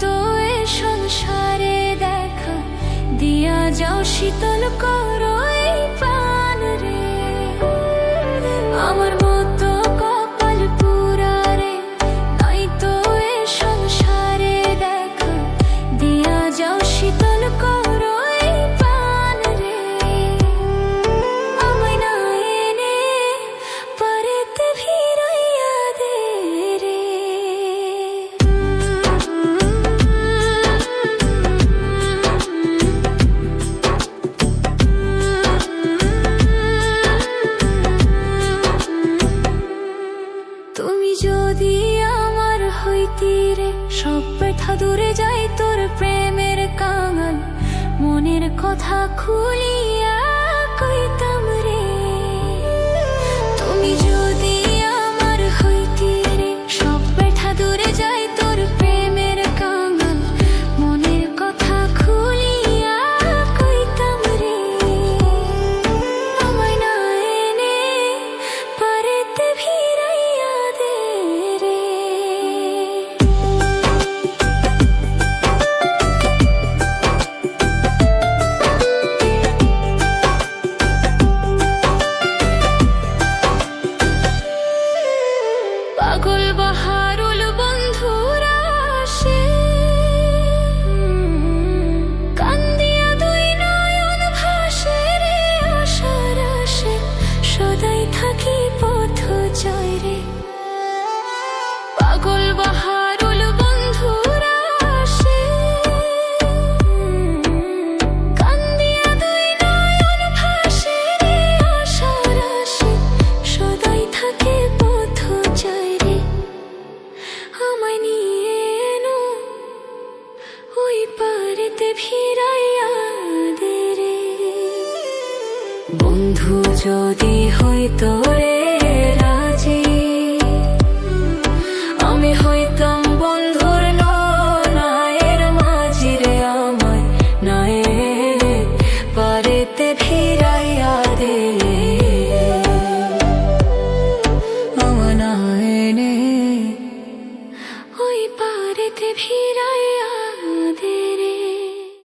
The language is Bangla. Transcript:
তো এ সংসারে দেখা। দিয়া যাও শীতল করো তুই যদি আমার হইতি রে, সব ব্যথা দূরে যাই তোর প্রেমের কাঙাল। মনের কথা খুলি kul bahar ফিরাইয়া দে বন্ধু, যদি হয়তো রে রাজি, আমি হইতাম বন্ধুর নায়ের মাঝি রে আমায়, নায়ে পারেতে ফিরাইয়া দে।